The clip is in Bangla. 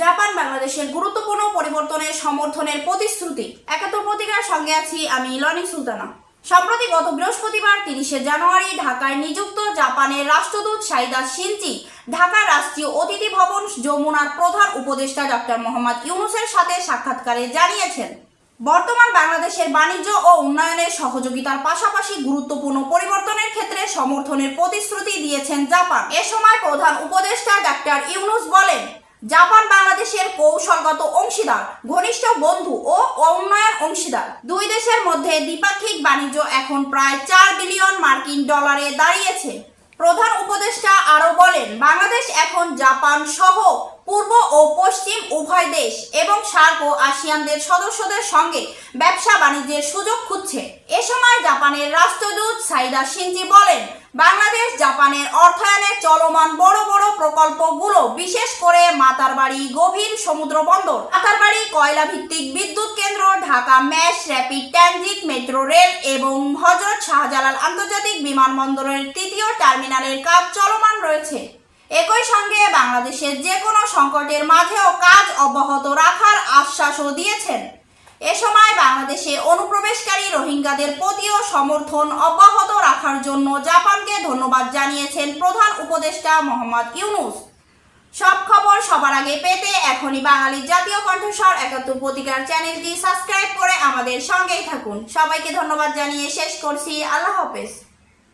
জাপান বাংলাদেশের গুরুত্বপূর্ণ পরিবর্তনের সমর্থনের প্রতিশ্রুতি। একাত্তর পত্রিকার সঙ্গে আছি আমি লনি সুলতানা। সম্প্রতি গত বৃহস্পতিবার তিরিশে জানুয়ারি ঢাকায় নিযুক্ত জাপানের রাষ্ট্রদূত সাইদা সিনচি ঢাকার রাষ্ট্রীয় অতিথি ভবন যমুনার প্রধান উপদেষ্টা ডক্টর মোহাম্মদ ইউনুসের সাথে সাক্ষাৎকারে জানিয়েছেন, বর্তমান বাংলাদেশের বাণিজ্য ও উন্নয়নের সহযোগিতার পাশাপাশি গুরুত্বপূর্ণ পরিবর্তনের ক্ষেত্রে সমর্থনের প্রতিশ্রুতি দিয়েছেন জাপান। এ সময় প্রধান উপদেষ্টা ডাক্তার ইউনুস বলেন জাপান বাংলাদেশের কৌশলগত অংশীদার, ঘনিষ্ঠ বন্ধু ও উন্নয়ন অংশীদার। দুই দেশের মধ্যে দ্বিপাক্ষিক বাণিজ্য এখন প্রায় চার বিলিয়ন মার্কিন ডলারে দাঁড়িয়েছে। প্রধান উপদেষ্টা আরও বলেন, বাংলাদেশ এখন জাপান সহ পূর্ব ও পশ্চিম উভয় দেশ এবং সার্ক ও আসিয়ানদের সদস্যদের সঙ্গে ব্যবসা বাণিজ্যের সুযোগ খুঁজছে। এ সময় জাপানের রাষ্ট্রদূত সাইদা সিনজি বলেন, বাংলাদেশ, জাপানের অর্থায়নে চলমান বড় বড় প্রকল্পগুলো বিশেষ করে মাতারবাড়ি গভীর সমুদ্র বন্দর মাতারবাড়ি কয়লা ভিত্তিক বিদ্যুৎ কেন্দ্র, Dhaka mass rapid transit, metro rail এবং হজরত শাহজালাল আন্তর্জাতিক বিমানবন্দরের তৃতীয় টার্মিনালের কাজ চলমান রয়েছে। একই সঙ্গে বাংলাদেশের যে কোনো সংকটের মাঝেও কাজ অব্যাহত রাখার আশ্বাসও দিয়েছেন। এ সময় বাংলাদেশে অনুপ্রবেশকারী রোহিঙ্গাদের প্রতিও সমর্থন অব্যাহত রাখার জন্য জাপানকে ধন্যবাদ জানিয়েছেন প্রধান উপদেষ্টা মোহাম্মদ ইউনুস। সব খবর সবার আগে পেতে এখনই বাঙালির জাতীয় কণ্ঠস্বর একাত্তর পত্রিকার চ্যানেলটি সাবস্ক্রাইব করে আমাদের সঙ্গেই থাকুন। সবাইকে ধন্যবাদ জানিয়ে শেষ করছি। আল্লাহ হাফেজ।